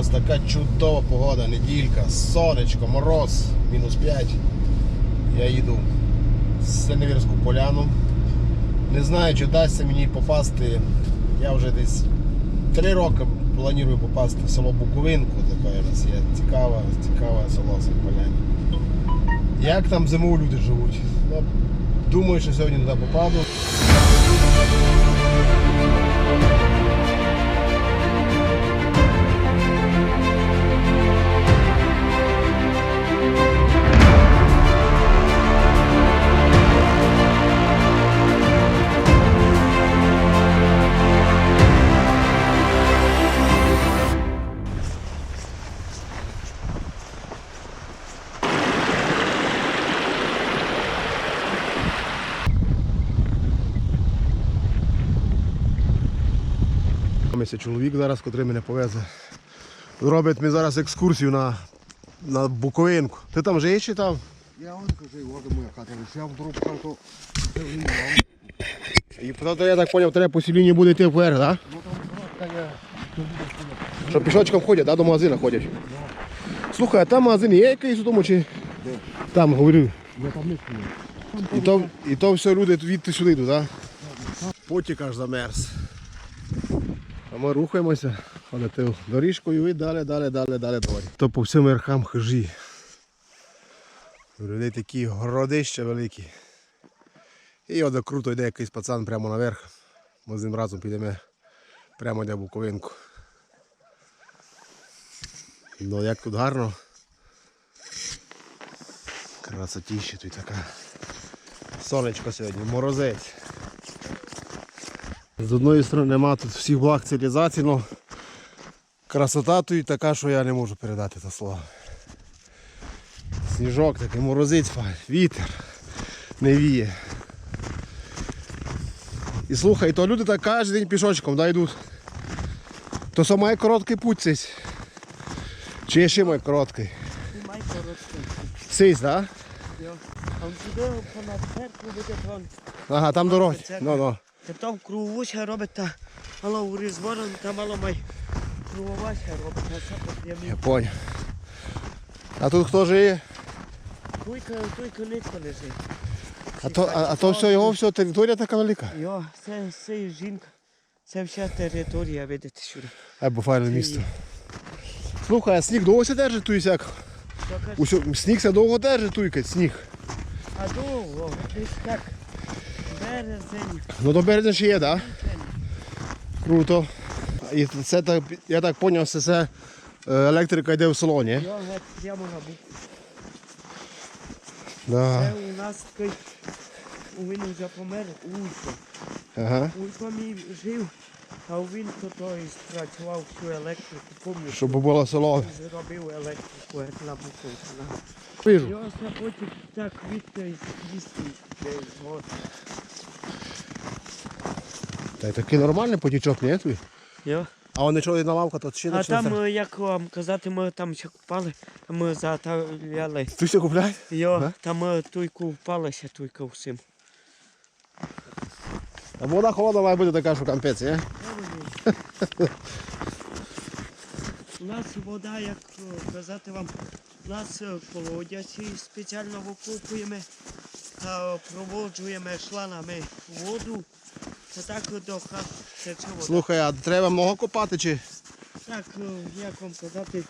Ось така чудова погода, неділька, сонечко, мороз, мінус 5. Я їду в Синевірську поляну. Не знаю, чи вдасться мені попасти. Я вже десь три роки планую попасти в село Буковинку. Таке у нас є цікаве, цікаве село поляні. Як там зимові люди живуть? Ну, думаю, що сьогодні туди попаду. Мися чоловік зараз, котрий мене повезе. Робить мені зараз екскурсію на, на Буковинку. Ти там вже є чи там? Я от кажу, вода моя хата висяв, вдруг мав. І потім, я так зрозумів, треба по буде йти вверх, так? Ну там я. Що пішочком ходять, да? до магазину ходять. Слухай, а там магазин є якийсь у тому чи? Де? Там говорю. Я там не. І то, і то все люди відти сюди йдуть, так? Потік аж замерз. А ми рухаємося, ходити доріжкою і далі, далі, далі, далі далі. То по всім верхам хижі. У людей такі городища великі. І от круто йде якийсь пацан прямо наверх. Ми з ним разом підемо прямо йде Буковинку. Ну як тут гарно. Красотіще тут така. Сонечко сьогодні, морозець. З одної сторони нема тут всіх благ цивілізації, але красота тут така, що я не можу передати це слово. Сніжок такий, файний, вітер не віє. І слухай, то люди так кожен день пішочком да, йдуть. То саме має короткий путь цей. Чи є ще має короткий? Май короткий. Сись, так? Да? А туди понад церкву буде. Ага, там дороги. Ну, ну. Та там круговуся робить та мало у різворон, та мало май круговася робить, а це по Я понял. А тут хто живе? Туйка, туйка ніхто не жив. А то, а, а то все його все територія така велика. Йо, це, це жінка. Це вся територія, видите сюди. Ай, бо файне місто. Слухай, а сніг довго ся держить тут як? Що? Усьо, сніг ся довго держить тут, сніг. А довго, десь так. Березень. Ну до березня ще є, так? Да? Круто. І це так, я так зрозумів, це, це е, електрика йде в салоні. Прямо на бук. Да. Це у нас такий, він вже помер, Улько. Ага. Улько мій жив, а він то той спрацював всю електрику, пам'ятаю. Щоб було село. Зробив електрику як на Буковці. Вижу. Його потім так десь от. Та й такий нормальний потічок, ні? твій? Йо. А вони що на лавка, то ще А там, е, як вам казати, ми там ще купали, ми затавляли. Ти все купляєш? Йо, Ага. там е, туйку впалася, туйка всім. А вода холодна має бути така, що кампець, ні? У нас вода, як е, казати вам, у нас е, колодязі спеціально викупуємо та проводжуємо шланами воду. Це так до хат тече вода. Слухай, а треба много копати чи? Так, е, як вам казати,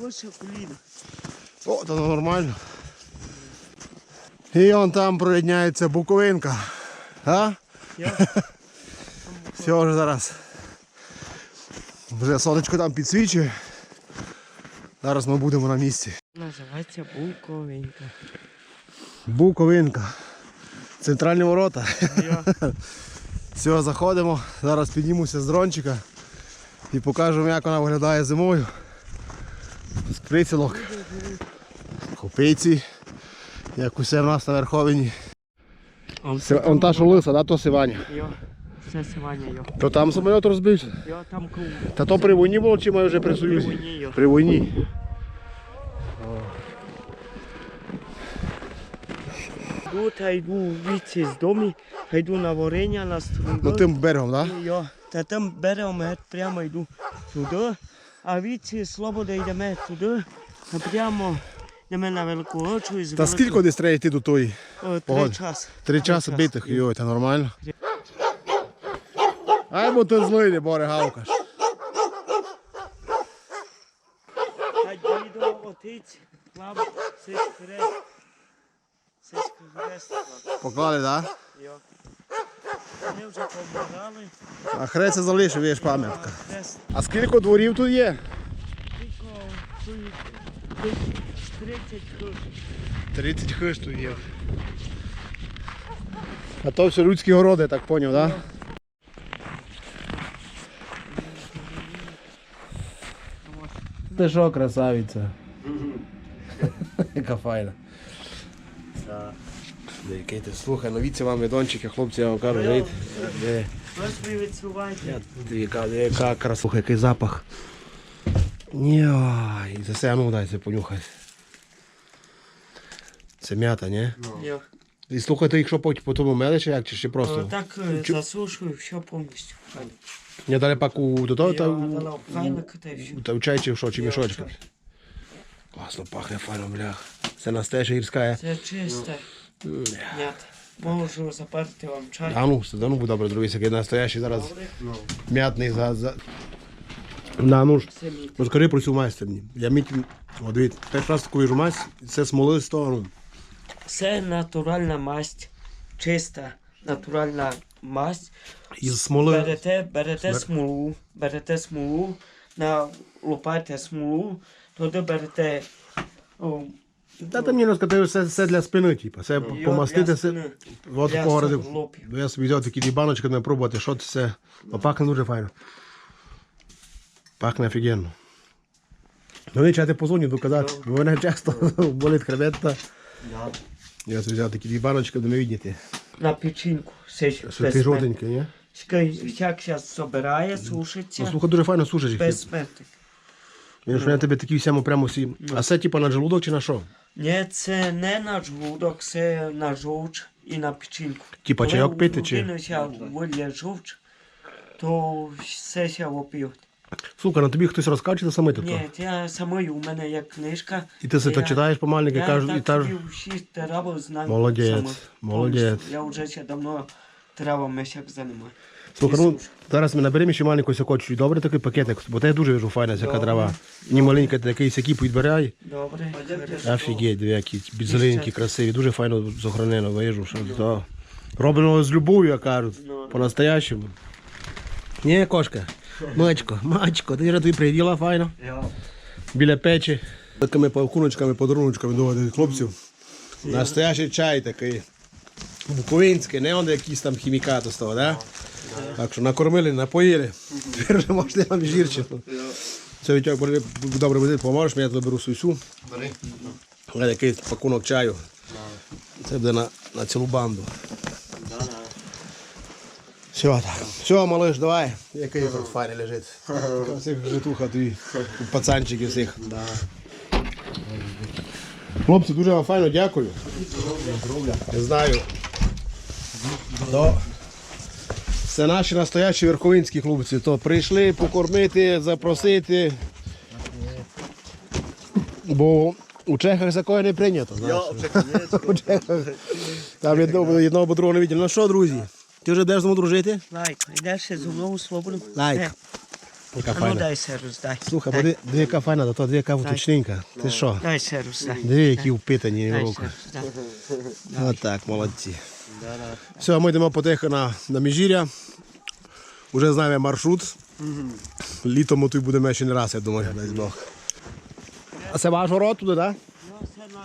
лише коліна. О, то нормально. І он там проєдняється Буковинка. А? Все вже зараз. Вже сонечко там підсвічує. Зараз ми будемо на місці. називається Буковинка. Буковинка. Центральні ворота. Все, заходимо. Зараз піднімуся з дрончика і покажемо, як вона виглядає зимою. З прицілок. Копейці. Як усе в нас на верховині. Он та, що лиса, да, то Сиваня. Це Сиваня, йо. То там самоліт розбився. Йо, там. Та то при війні було, чи ми вже при Союзі? При війні, йо. При війні. Йду та йду віці з дому, та йду на варення, на Ну струнду. тим берегом, так? Да? Йо, та там берегом геть прямо йду туди, А від Слободи йдемо туди, прямо йдемо на велику очу і з Та скільки десь треба йти до тої? О, три Погодь. час. Три часи битих, йой, це нормально. Ай, бо ти злий, не боре гавкаш. А дідо, отець, клав, сись Поклали, так? Вони вже помагали, А хрест залишив, є ж пам'ятка. а хрест А скільки дворів тут є? тільки тут- тут 30 хвилин. 30 хиш тут є. А то все людські городи, так поняв, так? Ти що, красавиця? Яка файна. Ти слухай, новіться вам відончики, хлопці, я вам кажу? Ви відчуваєте. Яка, яка краса, слухай, який запах. Ні, ой, за а ну дай це понюхай. Це м'ята, ні? Йо. І слухайте, якщо по, по тому мели, чи як, чи ще просто? Так е, засушую, все повністю. Не дали паку до того, Я та, дала та й все. та в чай чи в що, чи мішочка. в. Класно пахне, файно, блях. Це настояща гірська. е. Це чисте. М'ята. Можу запарити вам чай. А ну, да ну буде добре, дивися, який настоящий зараз м'ятний за... за... На, ну ж, Це мій. розкажи про цю мені. Я міть, о, дивіться, перший раз таку вижу масть, це смоли з того, Це натуральна масть, чиста натуральна масть. із смоли. Берете, берете смолу, берете смолу, налупайте смолу, туди берете о, Та там мені розказати, все, все для спини, типу, це його помастити, для все. спини. От Для такого суглобів. Я собі взяв такі дві баночки, не пробувати, що це. Ну, пахне дуже файно. Пахне офігенно. Ну, нічого, я тебе позвоню доказати. Бо мене часто болить хребет. Я собі взяв такі дві баночки, де не видіти. На печінку. Це ж Що ти безсмертник. жовтенький, ні? Як зараз збирає, Ну, слухай, дуже файно сушиш їх. безсмертник. Він що я тебе такі всямо прямо всі. А це типа на желудок чи на що? Ні, це не на жовток, це на жовч і на печінку. Типа чайок пити чи? людини ся вилє жовч, то все ся воп'ють. Слухай, на тобі хтось розкаже, чи ти саме тако? Ні, я самою, у мене є книжка. І ти це то читаєш Я кажуть, і так кажуть. собі всі трави знаю. Молодець, молодець. Я вже ще давно травами всяк займаю. Слухай, ну зараз ми наберемо ще маленьку сякочу. Добре такий пакетик, бо те дуже вижу файна всяка Добре. трава. Ні маленька, такий сякіп відбирай. Добре. Офігеть, дві які зелененькі, красиві, дуже файно зохранено вижу. Що. Роблено з любов'ю, як кажуть, Ну. по-настоящему. Ні, кошка, мачко, мачко, ти вже тобі приділа файно. Біля печі. Такими павкуночками, подаруночками до хлопців. Настоящий чай такий. Буковинський, не он якийсь там хімікат з того, да? Так що накормили, напоїли. Тепер вже можна вам жірчину. Це Вітяк, добре буде, поможеш, я заберу сусю. Бери. Якийсь пакунок чаю. Це буде на, на цілу банду. Все, так. Все, малиш, давай. Який тут файний лежить. Всіх житуха твій. Пацанчики всіх. Хлопці, дуже вам файно дякую. Не знаю. То це наші настоящі верховинські хлопці. То прийшли покормити, запросити. Бо у Чехах такое не прийнято. знаєш. У Чехах. Там одного, одного або другого не виділи. Ну що, друзі? Ти вже йдеш з ним дружити? Лайк, йдеш ще зі мною свободу? Лайк. Е, Яка А ну файна. дай сервіс, дай. Слухай, дай. бо диви, яка файна, то диви, яка вточненька. Ти що? Дай сервіс, дай. Диви, які впитані Дай руки. сервіс, дай. Отак, молодці. Все, ми йдемо потихо на, на Міжір'я. Уже знаємо маршрут. Літом ми тут будемо ще не раз, я думаю, дасть Бог. А це ваш город туди, так? Ну, це корона.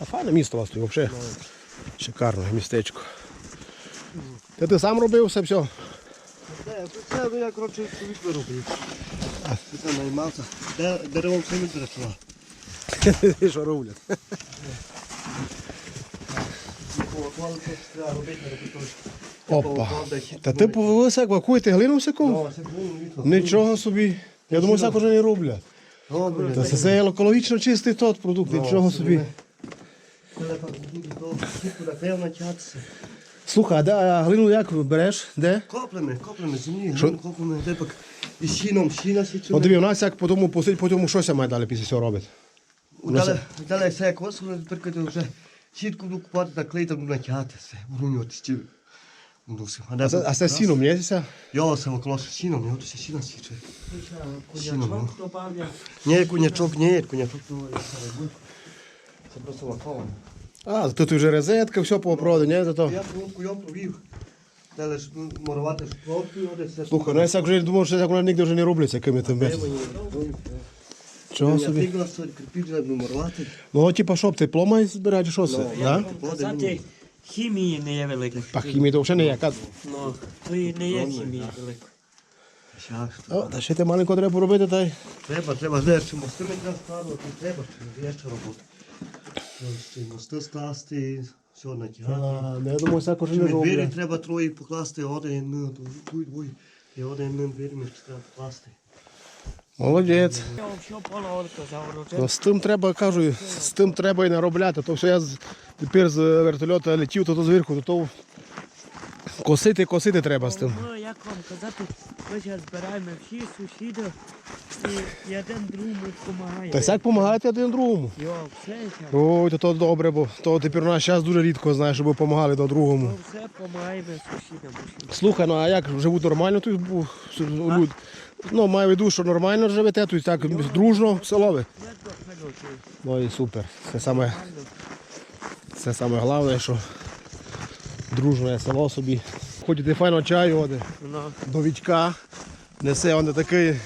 А файне місто у вас тут взагалі. Шикарне містечко. Ти, ти сам робив все все? Це ну, я, коротше, чоловік вироблю. Це наймався. Де- Деревом самі працював. Що роблять? Опа. Та ти повелися, вакуєте глину всяку? Нічого собі. Я думаю, так вже не роблять. Та це, це екологічно чистий тот продукт, нічого собі. Слухай, а, де, а глину як береш? Де? Коплеми, коплеми, землі, Що? глину коплеми, де пак і сіном, сіна січує. От диви, у нас як по тому посить, по тому щось має далі після цього робить. Далі, далі все як освоїли, тепер вже сітку буду купати, так клей там натягати все, стів. Ну, все. А, А це, а це сіном, ні? це? Я це около сіном, я тут сіна січе. Ну. Конячок добавлю. Ні, кунячок, ні, кунячок, ну, це просто лаковано. А, тут вже розетка, все по проводу, ні? Зато. Я пробку я провів. Далі ж ну, мурувати ж пробку, його десь. Слухай, ну я так вже думав, що так воно ніде вже не робляться, якими тим без. Чого Я собі? фігла стоїть, кирпіч треба мурувати. Ну, типа, що, тепло має збирати, що це? Ну, Да? Казати, хімії не є великої. Па хімії то взагалі ніяка. Ну, то і не є хімії. О, та ще ти маленько треба поробити, та й. Треба, треба, знаєш, що мости не треба складувати, треба, що є ще робота. Мости скласти, все натягати. Ну, я думаю, всяко вже Чи двері треба троє покласти, один, ну, двоє. І один двері треба покласти. Молодець. Ну, з тим треба, кажу, з тим треба і наробляти. То все я тепер з вертольота летів, то, то зверху, то, то косити, косити треба з тим. Ну, як вам казати, ми зараз збираємо всі сусіди і один другому допомагає. Та як допомагати один другому. Йо, все зараз. Ой, то, то добре, бо то тепер у нас час дуже рідко, знаєш, щоб допомагали до другому. Ми все допомагаємо сусідам. Слухай, ну а як живуть нормально тут бу- с- люд? Ну, маю в виду, що нормально живете, тут так дружно, селове. Я. Ну і супер. Це саме, це саме головне, що дружне село собі. Ходите файно чаю, оде, Ну, до Вітька. Несе он такий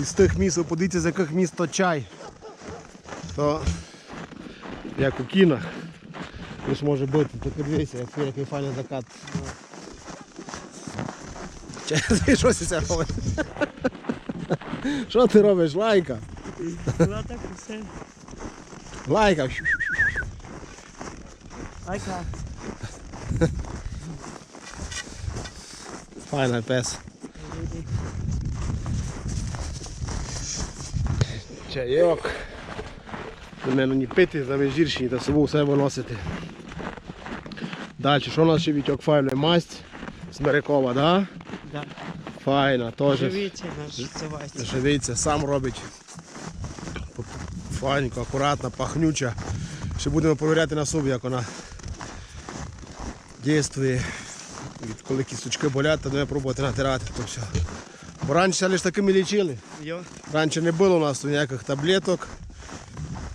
із тих міст, подивіться, з яких міст то чай. То як у кінах. Лиш може бути, тільки дивіться, який файний закат. Чай, що це робить? Що ти робиш? Лайка? ну так все. Лайка. Айка. Файний пес. Чайок. До мене не пити, замість гірші, та собою все виносити. Далі, що у нас ще вітьок файний масть? Смирякова, да? Да. Файна, теж. Живіться наш називається. Живиться, сам робить. Файненько, акуратно, пахнюча. Ще будемо перевіряти на собі, як вона дійствує. Від коли кісточки болять, то будемо пробувати натирати. То все. Бо раніше лише такими лічили. Йо, Раніше не було у нас ніяких таблеток,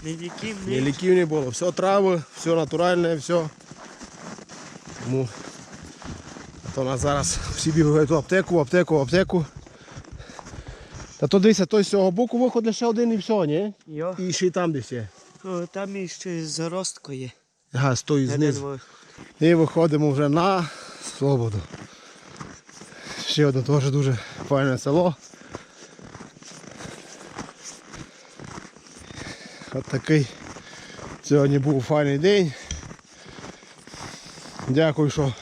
не ліків, ні ні. ліків не було. Все трави, все натуральне, все. Тому то у нас зараз всі бігають в аптеку, в аптеку, в аптеку. Та то дивися, той з цього боку виход лише один і все, ні? Йо. І ще й там десь є. О, там іще заростко є. Ага, стой Один знизу. І виходимо вже на свободу. Ще одне теж дуже файне село. От такий сьогодні був файний день. Дякую, що,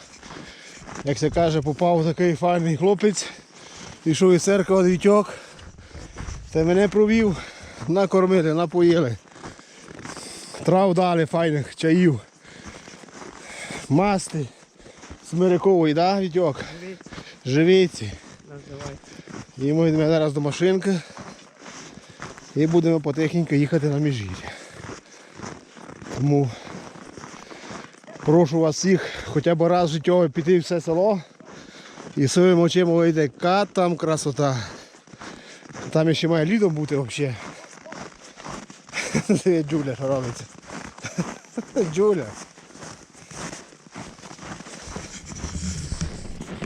як це каже, попав такий файний хлопець. Пішов із церкви вітьок. Та мене провів, накормили, напоїли. Трав дали файних чаїв масти смирякової, да, Вітьок? Живиці. І ми йдемо зараз до машинки і будемо потихеньку їхати на міжгір'я. Тому прошу вас всіх хоча б раз життя піти в все село і своїми очима вийде, яка там красота. Там ще має лідом бути взагалі. Джуля що робиться. Джуля.